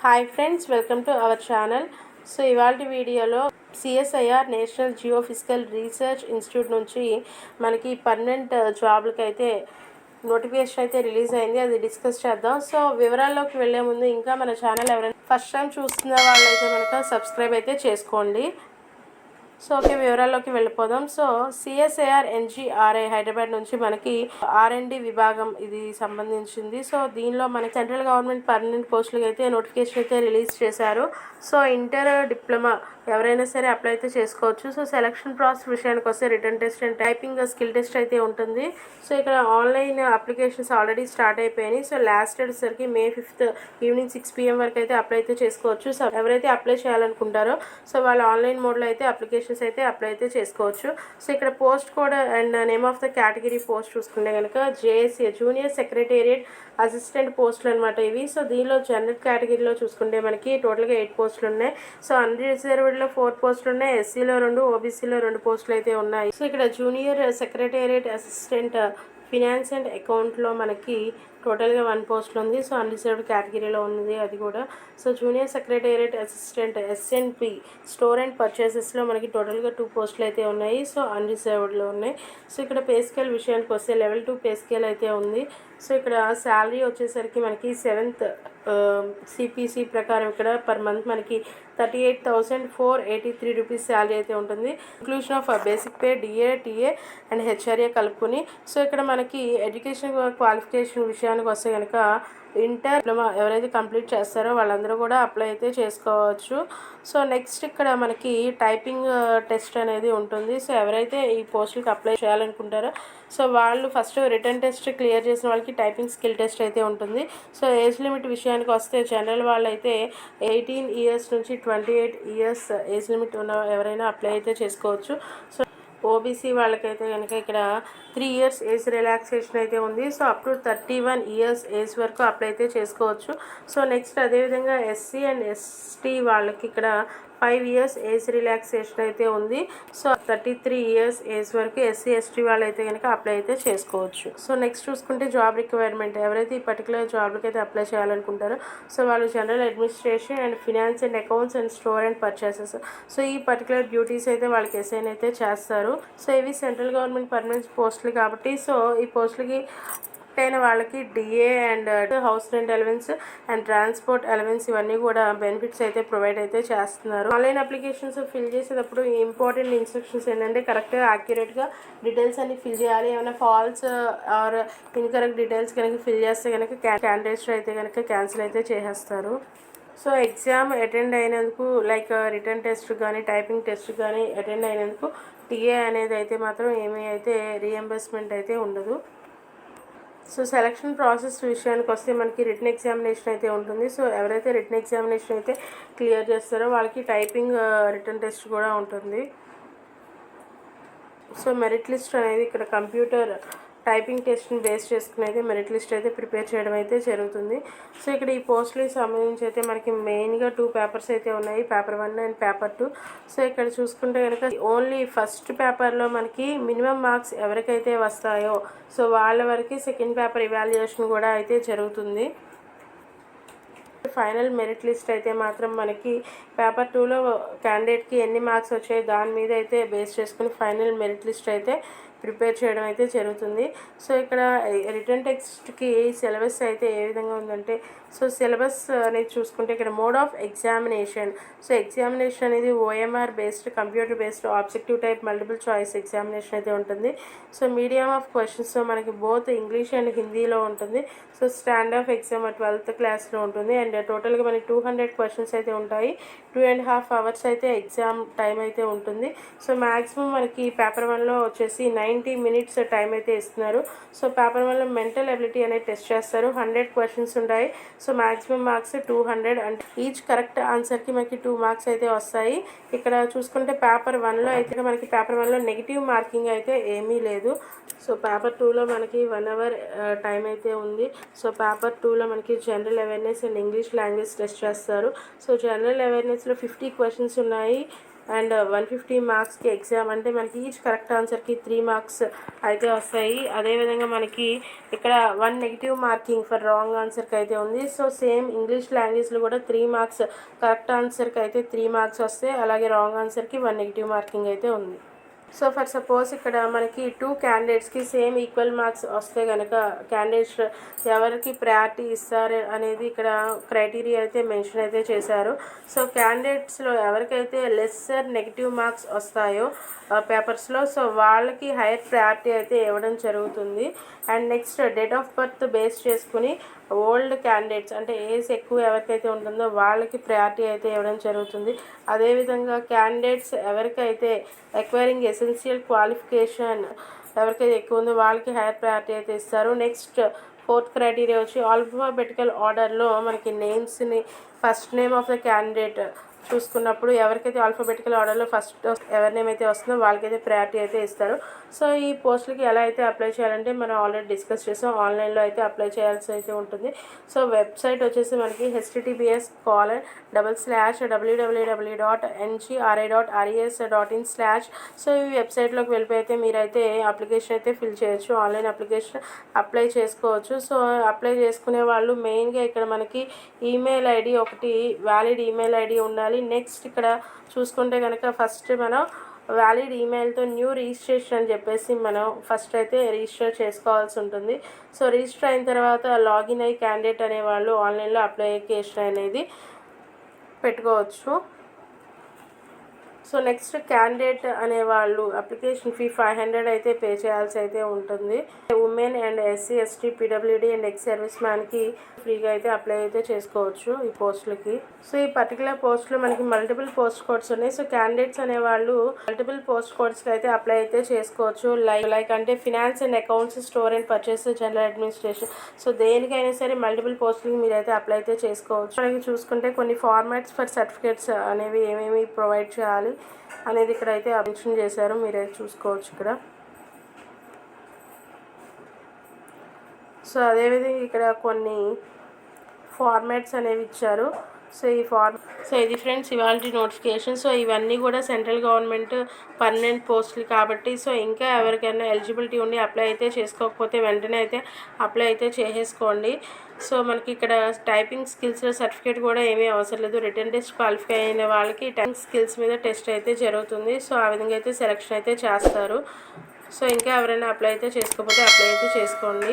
Hi friends welcome to our channel. So ఇవాళ వీడియోలో CSIR national geo physical research institute నుంచి మనకి permanent uh, జాబ్లకి అయితే నోటిఫికేషన్ అయితే రిలీజ్ అయింది. అది డిస్కస్ చేద్దాం. సో వివరాల్లోకి వెళ్ళే ముందు ఇంకా మన ఛానల్ ఎవరైనా ఫస్ట్ టైం చూస్తున్న వాళ్ళైతే కనుక సబ్స్క్రైబ్ అయితే చేసుకోండి. సో ఓకే వివరాల్లోకి వెళ్ళిపోదాం. సో సిఎస్ఏఆర్ ఎన్జిఆర్ఐ హైదరాబాద్ నుంచి మనకి ఆర్ఎండి విభాగం ఇది సంబంధించింది. సో దీనిలో మనకి సెంట్రల్ గవర్నమెంట్ పర్మనెంట్ పోస్టులకి అయితే నోటిఫికేషన్ అయితే రిలీజ్ చేశారు. సో ఇంటర్ డిప్లొమా ఎవరైనా సరే అప్లై అయితే చేసుకోవచ్చు. సో సెలక్షన్ ప్రాసెస్ విషయానికి వస్తే written test and typing skill test అయితే ఉంటుంది. సో ఇక్కడ ఆన్లైన్ అప్లికేషన్స్ ఆల్రెడీ స్టార్ట్ అయిపోయినాయి. సో లాస్ట్ వచ్చేసరికి May fifth evening six PM వరకు అయితే అప్లై అయితే చేసుకోవచ్చు. సో ఎవరైతే అప్లై చేయాలనుకుంటారో సో వాళ్ళు ఆన్లైన్ మోడ్లో అయితే అప్లికేషన్స్ అయితే అప్లై అయితే చేసుకోవచ్చు. సో ఇక్కడ post code and name of the category post చూసుకుంటే కనుక జేఎస్ఏ జూనియర్ సెక్రటేరియట్ అసిస్టెంట్ పోస్టులు అనమాట ఇవి. సో దీనిలో జనరల్ కేటగిరీలో చూసుకుంటే మనకి టోటల్గా ఎయిట్ పోస్టులు ఉన్నాయి. సో అన్రిజర్వ్డ్లో ఫోర్ పోస్టులు ఉన్నాయి. ఎస్సీలో రెండు ఓబీసీలో రెండు పోస్టులు అయితే ఉన్నాయి. సో ఇక్కడ junior secretariat assistant finance and అకౌంట్లో మనకి టోటల్గా వన్ పోస్ట్లో ఉంది. సో అన్రిజర్వ్డ్ కేటగిరీలో ఉంది అది కూడా. So junior secretariat assistant S N P store and పర్చేసెస్లో మనకి టోటల్గా టూ పోస్టులు అయితే ఉన్నాయి. సో అన్రిజర్వ్డ్లో ఉన్నాయి. సో ఇక్కడ పే స్కేల్ విషయానికి వస్తే లెవెల్ టూ పే స్కేల్ అయితే ఉంది. సో ఇక్కడ శాలరీ వచ్చేసరికి మనకి సెవెంత్ సిపిసి ప్రకారం ఇక్కడ పర్ మంత్ మనకి thirty eight thousand four eighty three rupees salary అయితే ఉంటుంది. Inclusion of basic pay DA TA and HRA కలుపుకొని. సో ఇక్కడ మనకి ఎడ్యుకేషన్ క్వాలిఫికేషన్ విషయానికి వస్తే కనుక ఇంటర్ డిప్లొమా ఎవరైతే కంప్లీట్ చేస్తారో వాళ్ళందరూ కూడా అప్లై అయితే చేసుకోవచ్చు. సో నెక్స్ట్ ఇక్కడ మనకి టైపింగ్ టెస్ట్ అనేది ఉంటుంది. సో ఎవరైతే ఈ పోస్టులకి అప్లై చేయాలనుకుంటారో సో వాళ్ళు ఫస్ట్ రిటర్న్ టెస్ట్ క్లియర్ చేసిన వాళ్ళకి టైపింగ్ స్కిల్ టెస్ట్ అయితే ఉంటుంది. సో ఏజ్ లిమిట్ విషయానికి వస్తే జనరల్ వాళ్ళైతే ఎయిటీన్ ఇయర్స్ నుంచి twenty eight years age limit ఉన్న ఎవరైనా అప్లై అయితే చేసుకోవచ్చు. సో ఓబీసీ వాళ్ళకైతే కనుక ఇక్కడ త్రీ ఇయర్స్ ఏజ్ రిలాక్సేషన్ అయితే ఉంది. So up to thirty one years age వరకు అప్లై అయితే చేసుకోవచ్చు. సో నెక్స్ట్ అదేవిధంగా ఎస్సీ అండ్ ఎస్టీ వాళ్ళకి ఇక్కడ ఫైవ్ ఇయర్స్ ఏజ్ రిలాక్సేషన్ అయితే ఉంది. So thirty three years age వరకు ఎస్సీ ఎస్టీ వాళ్ళు అయితే కనుక అప్లై అయితే చేసుకోవచ్చు. సో నెక్స్ట్ చూసుకుంటే జాబ్ రిక్వైర్మెంట్. ఎవరైతే ఈ పర్టికులర్ జాబ్లకి అయితే అప్లై చేయాలనుకుంటారో సో వాళ్ళు general administration and finance and accounts and store and purchases. So ఈ పర్టికులర్ డ్యూటీస్ అయితే వాళ్ళకి అసైన్ అయితే చేస్తారు. సో ఇవి సెంట్రల్ గవర్నమెంట్ పర్మనెంట్ పోస్టులు కాబట్టి సో ఈ పోస్టులకి అయిన వాళ్ళకి DA and house rent allowance and transport allowance ఇవన్నీ కూడా బెనిఫిట్స్ అయితే ప్రొవైడ్ అయితే చేస్తున్నారు. ఆన్లైన్ అప్లికేషన్స్ ఫిల్ చేసేటప్పుడు ఇంపార్టెంట్ ఇన్స్ట్రక్షన్స్ ఏంటంటే కరెక్ట్గా యాక్యురేట్గా డీటెయిల్స్ అన్ని ఫిల్ చేయాలి. ఏమైనా ఫాల్స్ ఆర్ ఇన్కరెక్ట్ డీటెయిల్స్ కనుక ఫిల్ చేస్తే కనుక క్యాండిడేట్స్ అయితే కనుక క్యాన్సిల్ అయితే చేసేస్తారు. సో ఎగ్జామ్ అటెండ్ అయినందుకు లైక్ రిటర్న్ టెస్ట్ కానీ టైపింగ్ టెస్ట్ కానీ అటెండ్ అయినందుకు టీఏ అనేది అయితే మాత్రం ఏమీ అయితే రీఎంబర్స్మెంట్ అయితే ఉండదు. సో సెలక్షన్ ప్రాసెస్ విషయానికి వస్తే మనకి రిటర్న్ ఎగ్జామినేషన్ అయితే ఉంటుంది. సో ఎవరైతే రిటర్న్ ఎగ్జామినేషన్ అయితే క్లియర్ చేస్తారో వాళ్ళకి టైపింగ్ రిటర్న్ టెస్ట్ కూడా ఉంటుంది. సో మెరిట్ లిస్ట్ అనేది ఇక్కడ కంప్యూటర్ టైపింగ్ టెస్ట్ని బేస్ చేసుకుని అయితే మెరిట్ లిస్ట్ అయితే ప్రిపేర్ చేయడం అయితే జరుగుతుంది. సో ఇక్కడ ఈ పోస్టులకి సంబంధించి అయితే మనకి మెయిన్గా టూ పేపర్స్ అయితే ఉన్నాయి. Paper one and paper two. So ఇక్కడ చూసుకుంటే కనుక ఓన్లీ ఫస్ట్ పేపర్లో మనకి మినిమం మార్క్స్ ఎవరికైతే వస్తాయో సో వాళ్ళ వరకు సెకండ్ పేపర్ ఇవాల్యుయేషన్ కూడా అయితే జరుగుతుంది. ఫైనల్ మెరిట్ లిస్ట్ అయితే మాత్రం మనకి పేపర్ టూలో క్యాండిడేట్కి ఎన్ని మార్క్స్ వచ్చాయి దాని మీద అయితే బేస్ చేసుకుని ఫైనల్ మెరిట్ లిస్ట్ అయితే ప్రిపేర్ చేయడం అయితే జరుగుతుంది. సో ఇక్కడ రిటర్న్ టెక్స్ట్కి సిలబస్ అయితే ఏ విధంగా ఉందంటే సో సిలబస్ అనేది చూసుకుంటే ఇక్కడ mode of examination. So examination అనేది OMR based computer based objective type multiple choice examination అయితే ఉంటుంది. సో మీడియం ఆఫ్ క్వశ్చన్స్ మనకి బోత్ ఇంగ్లీష్ అండ్ హిందీలో ఉంటుంది. So stand of exam twelfth క్లాస్లో ఉంటుంది. అండ్ టోటల్గా మనకి టూ హండ్రెడ్ క్వశ్చన్స్ అయితే ఉంటాయి. టూ అండ్ హాఫ్ అవర్స్ అయితే ఎగ్జామ్ టైం అయితే ఉంటుంది. సో మ్యాక్సిమం మనకి పేపర్ వన్లో వచ్చేసి నైంటీ మినిట్స్ టైం అయితే ఇస్తున్నారు. సో పేపర్ వన్లో మెంటల్ ఎబిలిటీ అనేది టెస్ట్ చేస్తారు. హండ్రెడ్ క్వశ్చన్స్ ఉంటాయి. So maximum marks two hundred and each correct ఆన్సర్కి మనకి టూ మార్క్స్ అయితే వస్తాయి. ఇక్కడ చూసుకుంటే పేపర్ వన్లో అయితే మనకి పేపర్ వన్లో నెగిటివ్ మార్కింగ్ అయితే ఏమీ లేదు. సో పేపర్ టూలో మనకి వన్ అవర్ టైం అయితే ఉంది. సో పేపర్ టూలో మనకి general awareness and English language test చేస్తారు. సో జనరల్ అవేర్నెస్లో ఫిఫ్టీ క్వశ్చన్స్ ఉన్నాయి. అండ్ వన్ ఫిఫ్టీ మార్క్స్కి ఎగ్జామ్ అంటే మనకి ఈచ్ కరెక్ట్ ఆన్సర్కి త్రీ మార్క్స్ అయితే వస్తాయి. అదేవిధంగా మనకి ఇక్కడ one negative marking for wrong ఆన్సర్కి అయితే ఉంది. సో సేమ్ ఇంగ్లీష్ లాంగ్వేజ్లో కూడా త్రీ మార్క్స్ కరెక్ట్ ఆన్సర్కి అయితే త్రీ మార్క్స్ వస్తాయి. అలాగే రాంగ్ ఆన్సర్కి వన్ నెగిటివ్ మార్కింగ్ అయితే ఉంది. సో ఫర్ సపోజ్ ఇక్కడ మనకి టూ క్యాండిడేట్స్కి సేమ్ ఈక్వల్ మార్క్స్ వస్తే కనుక క్యాండిడేట్స్ ఎవరికి ప్రయారిటీ ఇస్తారు అనేది ఇక్కడ క్రైటీరియా అయితే మెన్షన్ అయితే చేశారు. సో క్యాండిడేట్స్లో ఎవరికైతే లెస్సర్ నెగిటివ్ మార్క్స్ వస్తాయో పేపర్స్లో సో వాళ్ళకి హైయర్ ప్రయారిటీ అయితే ఇవ్వడం జరుగుతుంది. And next date of birth base చేసుకుని ఓల్డ్ క్యాండిడేట్స్ అంటే ఏజ్ ఎక్కువ ఎవరికైతే ఉంటుందో వాళ్ళకి ప్రయారిటీ అయితే ఇవ్వడం జరుగుతుంది. అదేవిధంగా క్యాండిడేట్స్ ఎవరికైతే ఎక్వైరింగ్ ఎసెన్షియల్ క్వాలిఫికేషన్ ఎవరికైతే ఎక్కువ ఉందో వాళ్ళకి హైయర్ ప్రయారిటీ అయితే ఇస్తారు. నెక్స్ట్ ఫోర్త్ క్రైటీరియా వచ్చి ఆల్ఫాబెటికల్ ఆర్డర్లో మనకి నేమ్స్ని first name of the candidate చూసుకున్నప్పుడు ఎవరికైతే ఆల్ఫాబెటికల్ ఆర్డర్లో ఫస్ట్ ఎవరి నేమ్ అయితే వస్తుందో వాళ్ళకైతే ప్రయారిటీ అయితే ఇస్తారు. సో ఈ పోస్టులకి ఎలా అయితే అప్లై చేయాలంటే మనం ఆల్రెడీ డిస్కస్ చేసాం. ఆన్లైన్లో అయితే అప్లై చేయాల్సి అయితే ఉంటుంది. సో వెబ్సైట్ వచ్చేసి మనకి HTTPS colon double slash W W W dot NGRI dot RES dot in slash so ఈ వెబ్సైట్లోకి వెళ్ళిపోతే మీరైతే అప్లికేషన్ అయితే ఫిల్ చేయొచ్చు ఆన్లైన్ అప్లికేషన్ అప్లై చేసుకోవచ్చు. సో అప్లై చేసుకునే వాళ్ళు మెయిన్గా ఇక్కడ మనకి ఈమెయిల్ ఐడి ఒకటి వ్యాలిడ్ ఈమెయిల్ ఐడి ఉండాలి. నెక్స్ట్ ఇక్కడ చూసుకుంటే కనుక ఫస్ట్ మనం వ్యాలిడ్ ఈమెయిల్తో న్యూ రిజిస్ట్రేషన్ అని చెప్పేసి మనం ఫస్ట్ అయితే రిజిస్టర్ చేసుకోవాల్సి ఉంటుంది. సో రిజిస్టర్ అయిన తర్వాత లాగిన్ అయ్యి క్యాండిడేట్ అనేవాళ్ళు ఆన్లైన్లో అప్లికేషన్ అనేది పెట్టుకోవచ్చు. సో నెక్స్ట్ క్యాండిడేట్ అనేవాళ్ళు అప్లికేషన్ ఫీ ఫైవ్ హండ్రెడ్ అయితే పే చేయాల్సి అయితే ఉంటుంది. Women and SC ST PWD and ex service మ్యాన్కి ఫ్రీగా అయితే అప్లై అయితే చేసుకోవచ్చు ఈ పోస్టులకి సో ఈ పర్టికులర్ పోస్టులు మనకి మల్టిపుల్ పోస్ట్ కోడ్స్ ఉన్నాయి. సో క్యాండిడేట్స్ అనేవాళ్ళు మల్టిపుల్ పోస్ట్ కోడ్స్కి అయితే అప్లై అయితే చేసుకోవచ్చు. లైక్ లైక్ అంటే finance and accounts store and purchase general administration. So దేనికైనా సరే మల్టిపుల్ పోస్టులకి మీరైతే అప్లై అయితే చేసుకోవచ్చు. మనకి చూసుకుంటే కొన్ని ఫార్మాట్స్ ఫర్ సర్టిఫికేట్స్ అనేవి ఏమేమి ప్రొవైడ్ చేయాలి అనేది ఇక్కడ అయితే మెన్షన్ చేశారు. మీరైతే చూసుకోవచ్చు ఇక్కడ. సో అదేవిధంగా ఇక్కడ కొన్ని ఫార్మాట్స్ అనేవి ఇచ్చారు. సో ఈ ఫార్మ్ సో ఇది ఫ్రెండ్స్ ఇవాళ నోటిఫికేషన్ సో ఇవన్నీ కూడా సెంట్రల్ గవర్నమెంట్ పర్మనెంట్ పోస్టులు కాబట్టి సో ఇంకా ఎవరికైనా ఎలిజిబిలిటీ ఉండి అప్లై అయితే చేసుకోకపోతే వెంటనే అయితే అప్లై అయితే చేసేసుకోండి. సో మనకి ఇక్కడ టైపింగ్ స్కిల్స్ సర్టిఫికేట్ కూడా ఏమీ అవసరం లేదు. రిటర్న్ టెస్ట్ క్వాలిఫై అయిన వాళ్ళకి టైపింగ్ స్కిల్స్ మీద టెస్ట్ అయితే జరుగుతుంది. సో ఆ విధంగా అయితే సెలెక్షన్ అయితే చేస్తారు. సో ఇంకా ఎవరైనా అప్లై అయితే చేసుకోకపోతే అప్లై అయితే చేసుకోండి.